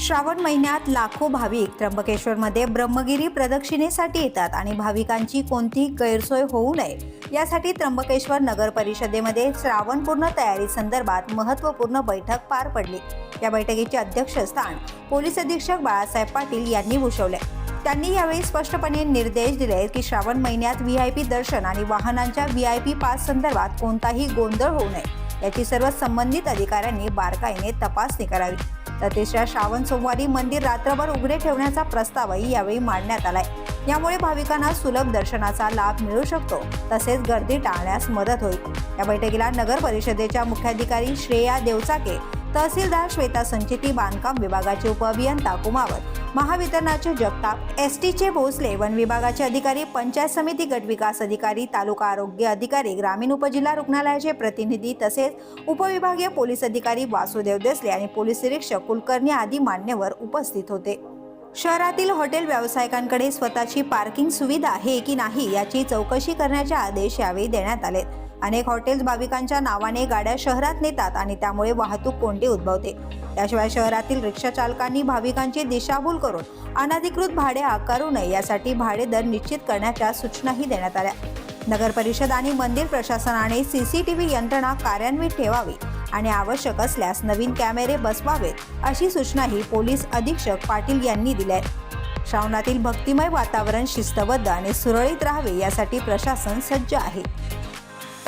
श्रावण महिन्यात लाखो भाविक त्र्यंबकेश्वरमध्ये ब्रह्मगिरी प्रदक्षिणेसाठी येतात आणि भाविकांची कोणतीही गैरसोय होऊ नये. यासाठी त्र्यंबकेश्वर नगर परिषदेमध्ये श्रावणपूर्ण तयारी संदर्भात महत्त्वपूर्ण बैठक पार पडली. या बैठकीचे अध्यक्षस्थान पोलीस अधीक्षक बाळासाहेब पाटील यांनी भूषवले. त्यांनी यावेळी स्पष्टपणे निर्देश दिले की श्रावण महिन्यात व्ही आय पी दर्शन आणि वाहनांच्या व्ही आय पी पास संदर्भात कोणताही गोंधळ होऊ नये. याची सर्व संबंधित अधिकाऱ्यांनी बारकाईने तपासणी करावी. तर तिसऱ्या श्रावण सोमवारी मंदिर रात्रभर उघडे ठेवण्याचा प्रस्तावही यावेळी मांडण्यात आलाय. यामुळे भाविकांना सुलभ दर्शनाचा लाभ मिळू शकतो तसेच गर्दी टाळण्यास मदत होईल. या बैठकीला नगर परिषदेच्या मुख्याधिकारी श्रेया देवचाके तहसीलदार श्वेता संचेती बांधकाम विभागाचे उपअभियंता कुमावत महावितरणाचे जगताप एस टीचे भोसले वन विभागाचे अधिकारी पंचायत समिती गट विकास अधिकारी तालुका आरोग्य अधिकारी ग्रामीण उपजिल्हा रुग्णालयाचे प्रतिनिधी तसेच उपविभागीय पोलीस अधिकारी वासुदेव देसले आणि पोलीस निरीक्षक कुलकर्णी आदी मान्यवर उपस्थित होते. शहरातील हॉटेल व्यावसायिकांकडे स्वतःची पार्किंग सुविधा आहे की नाही याची चौकशी करण्याचे आदेश यावेळी देण्यात आले अनेक हॉटेल्स भाविकांच्या नावाने गाड्या शहरात नेतात आणि त्यामुळे वाहतूक कोंडी उद्भवते. त्याशिवाय शहरातील रिक्षा चालकांनी भाविकांची दिशाभूल करून अनधिकृत भाडे आकारू नये यासाठी भाडे दर निश्चित करण्याच्या सूचनाही देण्यात आल्या. नगर परिषद आणि मंदिर प्रशासनाने सीसीटीव्ही यंत्रणा कार्यान्वित ठेवावी आणि आवश्यक असल्यास नवीन कॅमेरे बसवावेत अशी सूचनाही पोलीस अधीक्षक पाटील यांनी दिल्या आहेत श्रावणातील भक्तिमय वातावरण शिस्तबद्ध आणि सुरळीत राहावे यासाठी प्रशासन सज्ज आहे.